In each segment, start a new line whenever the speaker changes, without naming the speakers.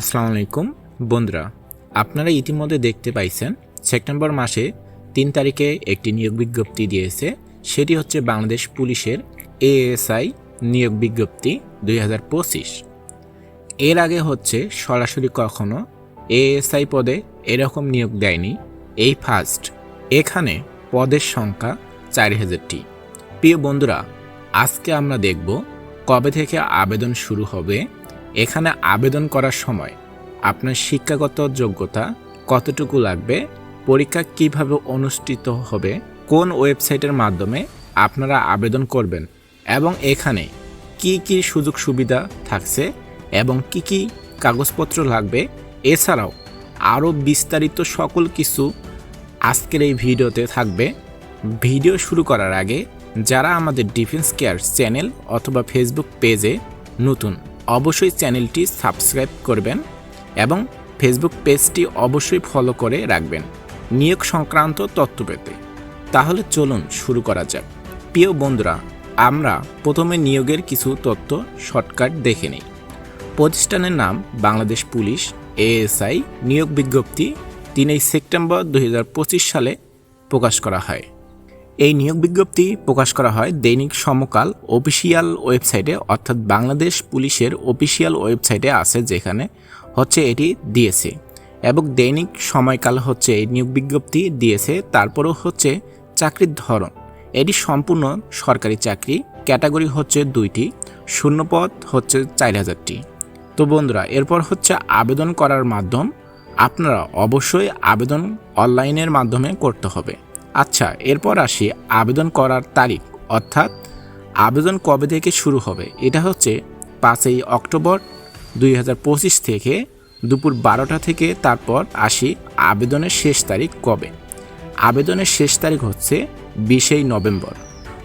আসসালামু আলাইকুম। বন্ধুরা, আপনারা ইতিমধ্যে দেখতে পাইছেন, সেপ্টেম্বর মাসে তিন তারিখে একটি নিয়োগ বিজ্ঞপ্তি দিয়েছে। সেটি হচ্ছে বাংলাদেশ পুলিশের এএসআই নিয়োগ বিজ্ঞপ্তি দুই হাজার পঁচিশ। এর আগে হচ্ছে সরাসরি কখনো এএসআই পদে এরকম নিয়োগ দেয়নি। এই ফার্স্ট, এখানে পদের সংখ্যা চার হাজারটি। প্রিয় বন্ধুরা, আজকে আমরা দেখব কবে থেকে আবেদন শুরু হবে এখানে আবেদন করার সময় আপনার শিক্ষাগত যোগ্যতা কতটুকু লাগবে, পরীক্ষা কীভাবে অনুষ্ঠিত হবে, কোন ওয়েবসাইটের মাধ্যমে আপনারা আবেদন করবেন এবং এখানে কি কি সুযোগ সুবিধা থাকছে এবং কি কি কাগজপত্র লাগবে। এছাড়াও আরও বিস্তারিত সকল কিছু আজকের এই ভিডিওতে থাকবে। ভিডিও শুরু করার আগে যারা আমাদের ডিফেন্স কেয়ার চ্যানেল অথবা ফেসবুক পেজে নতুন অবশ্যই চ্যানেলটি সাবস্ক্রাইব করবেন এবং ফেসবুক পেজটি অবশ্যই ফলো করে রাখবেন নিয়োগ সংক্রান্ত তথ্য পেতে। তাহলে চলুন শুরু করা যাক। প্রিয় বন্ধুরা, আমরা প্রথমে নিয়োগের কিছু তথ্য শর্টকাট দেখে নিই। প্রতিষ্ঠানের নাম বাংলাদেশ পুলিশ, এএসআই, নিয়োগ বিজ্ঞপ্তি, তিনই সেপ্টেম্বর দু হাজার পঁচিশ সালে প্রকাশ করা হয়। এই নিয়োগ বিজ্ঞপ্তি প্রকাশ করা হয় দৈনিক সমকাল অফিসিয়াল ওয়েবসাইটে, অর্থাৎ বাংলাদেশ পুলিশের অফিসিয়াল ওয়েবসাইটে আছে যেখানে হচ্ছে এটি দিয়েছে এবং দৈনিক সময়কাল হচ্ছে এই নিয়োগ বিজ্ঞপ্তি দিয়েছে। তারপরেও হচ্ছে চাকরির ধরন, এটি সম্পূর্ণ সরকারি চাকরি, ক্যাটাগরি হচ্ছে দুইটি, শূন্যপদ হচ্ছে চার হাজারটি। তো বন্ধুরা, এরপর হচ্ছে আবেদন করার মাধ্যম, আপনারা অবশ্যই আবেদন অনলাইনের মাধ্যমে করতে হবে। আচ্ছা এরপর আসি আবেদন করার তারিখ, অর্থাৎ আবেদন কবে থেকে শুরু হবে? এটা হচ্ছে পাঁচই অক্টোবর দুই হাজার পঁচিশ থেকে দুপুর বারোটা থেকে তারপর আসি আবেদনের শেষ তারিখ কবে? আবেদনের শেষ তারিখ হচ্ছে বিশেই নভেম্বর,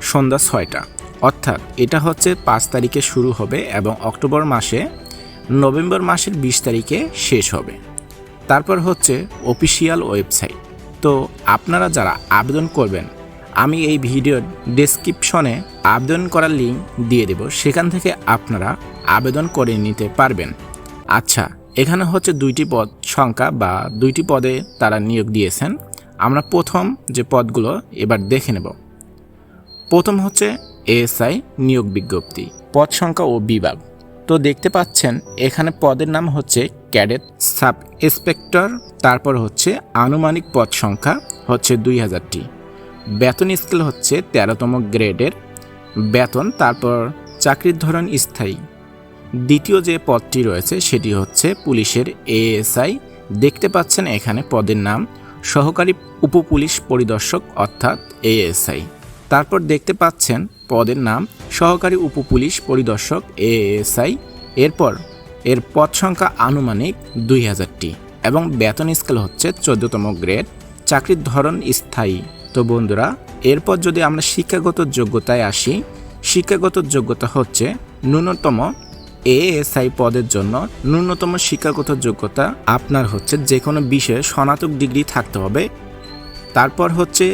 সন্ধ্যা ছয়টা। অর্থাৎ এটা হচ্ছে পাঁচ তারিখে শুরু হবে এবং অক্টোবর মাসে নভেম্বর মাসের বিশ তারিখে শেষ হবে। তারপর হচ্ছে অফিসিয়াল ওয়েবসাইট। তো আপনারা যারা আবেদন করবেন, আমি এই ভিডিওর ডেসক্রিপশনে আবেদন করার লিঙ্ক দিয়ে দেব। সেখান থেকে আপনারা আবেদন করে নিতে পারবেন। আচ্ছা এখানে হচ্ছে দুইটি পদ সংখ্যা বা দুইটি পদে তারা নিয়োগ দিয়েছেন। আমরা প্রথম যে পদগুলো এবার দেখে নেব। প্রথম হচ্ছে এএসআই নিয়োগ বিজ্ঞপ্তি, পদ সংখ্যা ও বিভাগ। তো দেখতে পাচ্ছেন, এখানে পদের নাম হচ্ছে ক্যাডেট সাব ইন্সপেক্টর তারপর হচ্ছে আনুমানিক পদ সংখ্যা হচ্ছে দুই হাজারটি বেতন স্কেল হচ্ছে তেরোতম গ্রেডের। বেতন, তারপর চাকরির ধরন স্থায়ী। দ্বিতীয় যে পদটি রয়েছে সেটি হচ্ছে পুলিশের এএসআই। দেখতে পাচ্ছেন এখানে পদের নাম সহকারী উপপুলিশ পরিদর্শক অর্থাৎ এএসআই। তারপর দেখতে পাচ্ছেন পদের নাম সহকারী উপপুলিশ পরিদর্শক এএসআই। এরপর এর পদ সংখ্যা আনুমানিক দুই হাজারটি এবং বেতন স্কেল হচ্ছে চোদ্দতম গ্রেড, চাকরির ধরন স্থায়ী। তো বন্ধুরা, এরপর যদি আমরা শিক্ষাগত যোগ্যতায় আসি, শিক্ষাগত যোগ্যতা হচ্ছে ন্যূনতম এএসআই পদের জন্য ন্যূনতম শিক্ষাগত যোগ্যতা। আপনার হচ্ছে যে কোনো বিষয়ে স্নাতক ডিগ্রি থাকতে হবে। তারপর হচ্ছে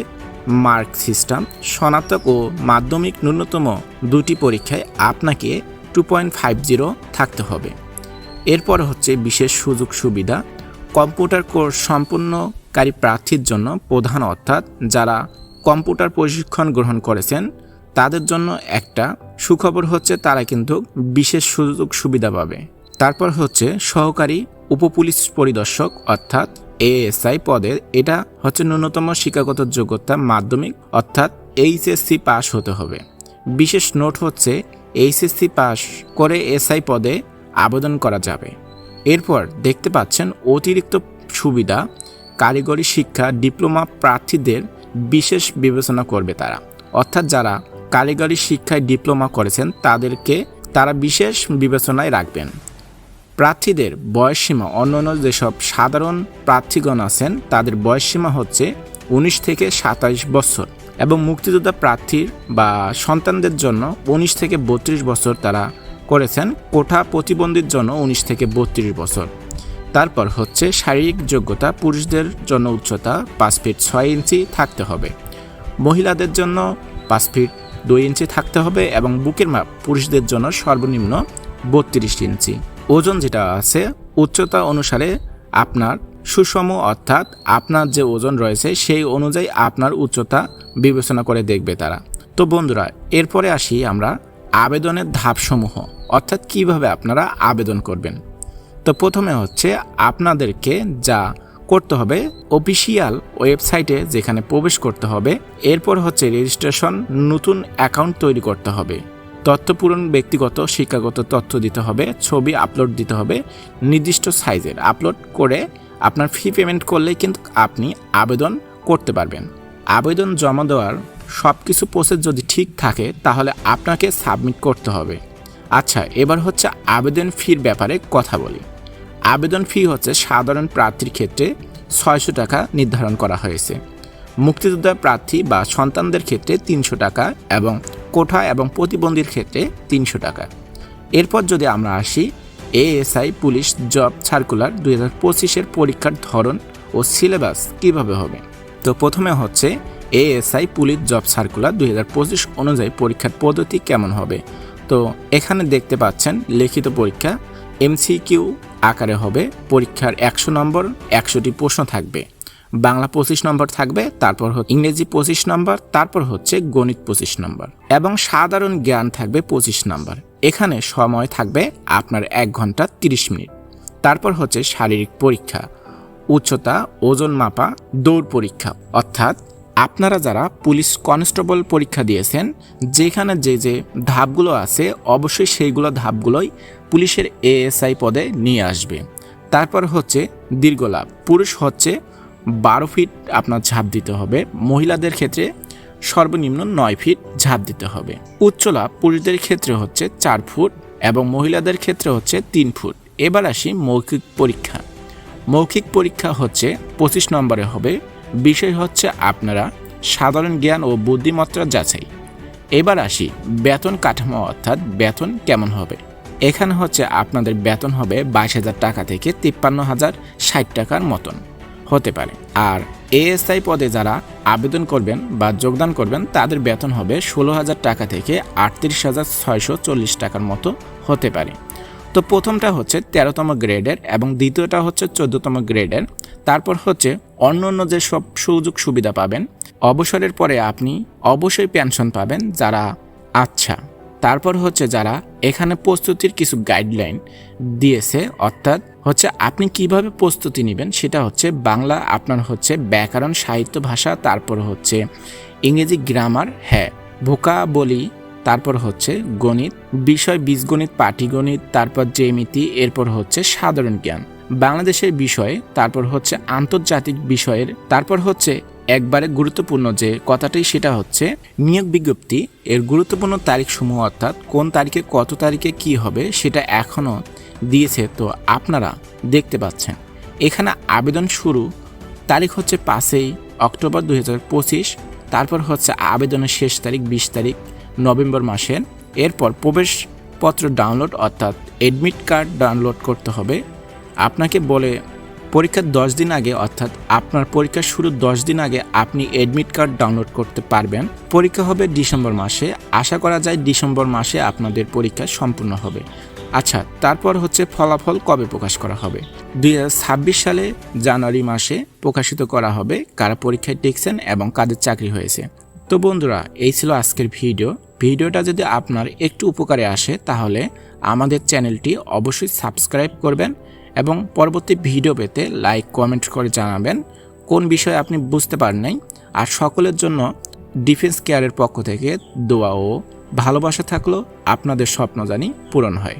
মার্ক সিস্টেম, স্নাতক ও মাধ্যমিক ন্যূনতম দুটি পরীক্ষায় আপনাকে টু পয়েন্ট ফাইভ জিরো থাকতে হবে। এরপর হচ্ছে বিশেষ সুযোগ সুবিধা, কম্পিউটার কোর্স সম্পূর্ণকারী প্রার্থীর জন্য প্রধান অর্থাৎ যারা কম্পিউটার প্রশিক্ষণ গ্রহণ করেছেন, তাদের জন্য একটা সুখবর হচ্ছে তারা কিন্তু বিশেষ সুযোগ সুবিধা পাবে। তারপর হচ্ছে সহকারী উপপুলিশ পরিদর্শক অর্থাৎ এএসআই পদের এটা হচ্ছে ন্যূনতম শিক্ষাগত যোগ্যতা মাধ্যমিক অর্থাৎ এইচএসসি পাস হতে হবে। বিশেষ নোট হচ্ছে এইচএসসি পাস করে এসআই পদে আবেদন করা যাবে। এরপর দেখতে পাচ্ছেন অতিরিক্ত সুবিধা, কারিগরি শিক্ষা, ডিপ্লোমা প্রার্থীদের বিশেষ বিবেচনা করবে তারা। অর্থাৎ যারা কারিগরি শিক্ষায় ডিপ্লোমা করেছেন, তাদেরকে তারা বিশেষ বিবেচনায় রাখবেন। প্রার্থীদের বয়সসীমা অন্যান্য যেসব সাধারণ প্রার্থীগণ আছেন, তাদের বয়সসীমা হচ্ছে উনিশ থেকে সাতাইশ বছর এবং মুক্তিযোদ্ধা প্রার্থীর বা সন্তানদের জন্য উনিশ থেকে বত্রিশ বছর তারা করেছেন কোঠা প্রতিবন্ধীর জন্য উনিশ থেকে বত্রিশ বছর। তারপর হচ্ছে শারীরিক যোগ্যতা পুরুষদের জন্য উচ্চতা পাঁচ ফিট ছয় ইঞ্চি থাকতে হবে। মহিলাদের জন্য পাঁচ ফিট দুই ইঞ্চি থাকতে হবে এবং বুকের মাপ পুরুষদের জন্য সর্বনিম্ন বত্রিশ ইঞ্চি। ওজন যেটা আছে, উচ্চতা অনুসারে আপনার সুষম অর্থাৎ আপনার যে ওজন রয়েছে সেই অনুযায়ী আপনার উচ্চতা বিবেচনা করে দেখবে তারা। তো বন্ধুরা, এরপরে আসি আমরা আবেদনের ধাপসমূহ, অর্থাৎ কীভাবে আপনারা আবেদন করবেন। তো প্রথমে হচ্ছে আপনাদেরকে যা করতে হবে, অফিসিয়াল ওয়েবসাইটে যেখানে প্রবেশ করতে হবে, এরপর হচ্ছে রেজিস্ট্রেশন, নতুন অ্যাকাউন্ট তৈরি করতে হবে, তথ্য পূরণ, ব্যক্তিগত, শিক্ষাগত তথ্য দিতে হবে, ছবি আপলোড দিতে হবে, নির্দিষ্ট সাইজের আপলোড করে আপনার ফি পেমেন্ট করলেই কিন্তু আপনি আবেদন করতে পারবেন। আবেদন জমা দেওয়ার সব কিছু প্রসেস যদি ঠিক থাকে, তাহলে আপনাকে সাবমিট করতে হবে। আচ্ছা এবার হচ্ছে আবেদন ফির ব্যাপারে কথা বলি। আবেদন ফি হচ্ছে সাধারণ প্রার্থীর ক্ষেত্রে ছয়শো টাকা নির্ধারণ করা হয়েছে। মুক্তিযোদ্ধা প্রার্থী বা সন্তানদের ক্ষেত্রে তিনশো টাকা এবং কোঠা এবং প্রতিবন্ধীর ক্ষেত্রে তিনশো টাকা। এরপর যদি আমরা আসি এএসআই পুলিশ জব সার্কুলার দুই হাজার পঁচিশের পরীক্ষার ধরন ও সিলেবাস কীভাবে হবে? তো প্রথমে হচ্ছে এএসআই পুলিশ জব সার্কুলার দুই হাজার পঁচিশ অনুযায়ী পরীক্ষার পদ্ধতি কেমন হবে? তো এখানে দেখতে পাচ্ছেন, লিখিত পরীক্ষা এমসিকিউ আকারে হবে, পরীক্ষার একশো নম্বর, একশোটি প্রশ্ন থাকবে। বাংলা পঁচিশ নম্বর থাকবে, তারপর হচ্ছে ইংরেজি পঁচিশ নম্বর, তারপর হচ্ছে গণিত পঁচিশ নম্বর এবং সাধারণ জ্ঞান থাকবে পঁচিশ নম্বর। এখানে সময় থাকবে আপনার এক ঘণ্টা তিরিশ মিনিট। তারপর হচ্ছে শারীরিক পরীক্ষা, উচ্চতা, ওজন মাপা, দৌড় পরীক্ষা, অর্থাৎ আপনারা যারা পুলিশ কনস্টেবল পরীক্ষা দিয়েছেন, যেখানে যে যে ধাপগুলো আছে, অবশ্যই সেইগুলো ধাপগুলোই পুলিশের এএসআই পদে নিয়ে আসবে। তারপর হচ্ছে দীর্ঘলাভ। পুরুষ হচ্ছে বারো ফিট আপনার ঝাঁপ দিতে হবে, মহিলাদের ক্ষেত্রে সর্বনিম্ন নয় ফিট ঝাঁপ দিতে হবে। উচ্চলাভ পুরুষদের ক্ষেত্রে হচ্ছে চার ফুট এবং মহিলাদের ক্ষেত্রে হচ্ছে তিন ফুট। এবার আসি মৌখিক পরীক্ষা। মৌখিক পরীক্ষা হচ্ছে পঁচিশ নম্বরে হবে বিষয় হচ্ছে আপনারা সাধারণ জ্ঞান ও বুদ্ধিমত্তা যাচাই। এবার আসি বেতন কাঠামো অর্থাৎ বেতন কেমন হবে। এখানে হচ্ছে আপনাদের বেতন হবে বাইশ হাজার টাকা থেকে তিপ্পান্ন হাজার ষাট টাকার মতন। হতে পারে। আর এএসআই পদে যারা আবেদন করবেন বা যোগদান করবেন, তাদের বেতন হবে ষোলো হাজার টাকা থেকে আটত্রিশ হাজার ছয়শো চল্লিশ টাকার মতো হতে পারে। তো প্রথমটা হচ্ছে তেরোতম গ্রেডের এবং দ্বিতীয়টা হচ্ছে চোদ্দতম গ্রেডের। তারপর হচ্ছে অন্য অন্য যে সব সুযোগ সুবিধা পাবেন, অবসরের পরে আপনি অবশ্যই পেনশন পাবেন যারা আচ্ছা। তারপর হচ্ছে যারা এখানে প্রস্তুতির কিছু গাইডলাইন দিয়েছে, অর্থাৎ হচ্ছে আপনি কীভাবে প্রস্তুতি নেবেন সেটা হচ্ছে বাংলা, আপনার হচ্ছে ব্যাকরণ, সাহিত্য ভাষা, তারপর হচ্ছে ইংরেজি গ্রামার হ্যাঁ ভোকা বলি তারপর হচ্ছে গণিত, বিষয় বীজগণিত, পাটিগণিত, তারপর জ্যামিতি, এরপর হচ্ছে সাধারণ জ্ঞান। বাংলাদেশের বিষয়ে, তারপর হচ্ছে আন্তর্জাতিক বিষয়ের, তারপর হচ্ছে একবারে গুরুত্বপূর্ণ যে কথাটি সেটা হচ্ছে নিয়োগ বিজ্ঞপ্তি। এর গুরুত্বপূর্ণ তারিখ সমূহ অর্থাৎ কোন তারিখে, কত তারিখে কি হবে সেটা এখনও দিয়েছে তো আপনারা দেখতে পাচ্ছেন। এখানে আবেদন শুরু, তারিখ হচ্ছে পাঁচই অক্টোবর দুই হাজার পঁচিশ, তারপর হচ্ছে আবেদনের শেষ তারিখ বিশ তারিখ। নভেম্বর মাসে। এরপর প্রবেশপত্র ডাউনলোড অর্থাৎ এডমিট কার্ড ডাউনলোড করতে হবে। আপনাকে বলে পরীক্ষার দশ দিন আগে অর্থাৎ আপনার পরীক্ষার শুরুর দশ দিন আগে আপনি এডমিট কার্ড ডাউনলোড করতে পারবেন। পরীক্ষা হবে ডিসেম্বর মাসে। আশা করা যায় ডিসেম্বর মাসে আপনাদের পরীক্ষা সম্পূর্ণ হবে। আচ্ছা তারপর হচ্ছে ফলাফল কবে প্রকাশ করা হবে? দুই হাজার ছাব্বিশ সালে জানুয়ারি মাসে প্রকাশিত করা হবে কারা পরীক্ষায় টিকছেন এবং কাদের চাকরি হয়েছে। তো বন্ধুরা, এই ছিল আজকের ভিডিও। ভিডিওটা যদি আপনার একটু উপকারে আসে, তাহলে আমাদের চ্যানেলটি অবশ্যই সাবস্ক্রাইব করবেন এবং পরবর্তী ভিডিও পেতে লাইক, কমেন্ট করে জানাবেন কোন বিষয়ে আপনি বুঝতে পারেন নাই। আর সকলের জন্য ডিফেন্স কেয়ারের পক্ষ থেকে দোয়া ও ভালোবাসা থাকল আপনাদের স্বপ্ন জানি পূরণ হয়।